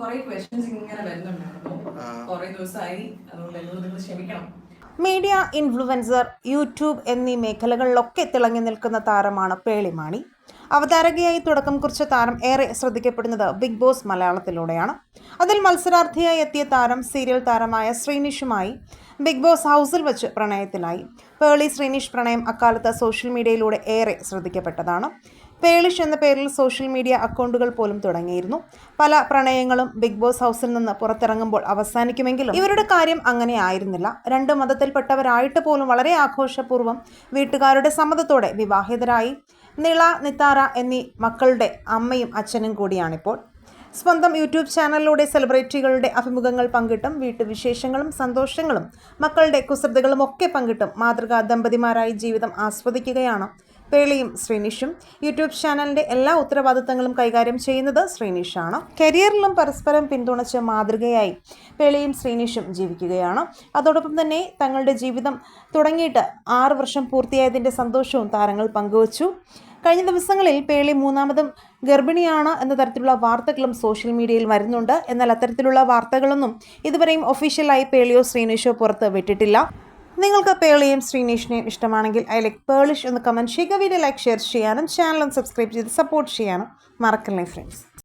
കുറെ ക്വസ്റ്റ്യൻസ് ഇങ്ങനെ വരുന്നുണ്ടായിരുന്നു. കുറെ ദിവസമായി അതുകൊണ്ട് എന്നോട് നിങ്ങൾ ക്ഷമിക്കണം. മീഡിയ ഇൻഫ്ലുവൻസർ യൂട്യൂബ് എന്നീ മേഖലകളിലൊക്കെ തിളങ്ങി നിൽക്കുന്ന താരമാണ് പേളിമാണി. അവതാരകയായി തുടക്കം കുറിച്ച താരം ഏറെ ശ്രദ്ധിക്കപ്പെടുന്നത് ബിഗ് ബോസ് മലയാളത്തിലൂടെയാണ്. അതിൽ മത്സരാർത്ഥിയായി എത്തിയ താരം സീരിയൽ താരമായ ശ്രീനിഷുമായി ബിഗ് ബോസ് ഹൗസിൽ വെച്ച് പ്രണയത്തിലായി. പേളി ശ്രീനിഷ് പ്രണയം അക്കാലത്ത് സോഷ്യൽ മീഡിയയിലൂടെ ഏറെ ശ്രദ്ധിക്കപ്പെട്ടതാണ്. പേളിഷ് എന്ന പേരിൽ സോഷ്യൽ മീഡിയ അക്കൗണ്ടുകൾ പോലും തുടങ്ങിയിരുന്നു. പല പ്രണയങ്ങളും ബിഗ് ബോസ് ഹൗസിൽ നിന്ന് പുറത്തിറങ്ങുമ്പോൾ അവസാനിക്കുമെങ്കിലും ഇവരുടെ കാര്യം അങ്ങനെ ആയിരുന്നില്ല. രണ്ട് മതത്തിൽപ്പെട്ടവരായിട്ട് പോലും വളരെ ആഘോഷപൂർവം വീട്ടുകാരുടെ സമ്മതത്തോടെ വിവാഹിതരായി. നിള നിത്താറ എന്നീ മക്കളുടെ അമ്മയും അച്ഛനും കൂടിയാണിപ്പോൾ. സ്വന്തം യൂട്യൂബ് ചാനലിലൂടെ സെലിബ്രിറ്റികളുടെ അഭിമുഖങ്ങൾ പങ്കിട്ടും വീട്ടുവിശേഷങ്ങളും സന്തോഷങ്ങളും മക്കളുടെ കുസൃതികളും ഒക്കെ പങ്കിട്ടും മാതൃകാ ദമ്പതിമാരായി ജീവിതം ആസ്വദിക്കുകയാണ് പേളിയും ശ്രീനിഷും. യൂട്യൂബ് ചാനലിന്റെ എല്ലാ ഉത്തരവാദിത്തങ്ങളും കൈകാര്യം ചെയ്യുന്നത് ശ്രീനിഷാണ്. കരിയറിലും പരസ്പരം പിന്തുണച്ച് മാതൃകയായി പേളിയും ശ്രീനിഷും ജീവിക്കുകയാണ്. അതോടൊപ്പം തന്നെ തങ്ങളുടെ ജീവിതം തുടങ്ങിയിട്ട് ആറ് വർഷം പൂർത്തിയായതിന്റെ സന്തോഷവും താരങ്ങൾ പങ്കുവച്ചു. കഴിഞ്ഞ ദിവസങ്ങളിൽ പേളി മൂന്നാമതും ഗർഭിണിയാണ് എന്ന തരത്തിലുള്ള വാർത്തകളും സോഷ്യൽ മീഡിയയിൽ വരുന്നുണ്ട്. എന്നാൽ അത്തരത്തിലുള്ള വാർത്തകളൊന്നും ഇതുവരെയും ഒഫീഷ്യലായി പേളിയോ ശ്രീനിഷോ പുറത്ത് വിട്ടിട്ടില്ല. നിങ്ങൾക്ക് പേളിയും ശ്രീനിഷിനെയും ഇഷ്ടമാണെങ്കിൽ ഐ ലൈക്ക് പേളിഷ് എന്ന് കമന്റ് ചെയ്യുക. വീഡിയോ ലൈക്ക് ഷെയർ ചെയ്യാനും ചാനലും സബ്സ്ക്രൈബ് ചെയ്ത് സപ്പോർട്ട് ചെയ്യാനും മറക്കല്ലേ ഫ്രണ്ട്സ്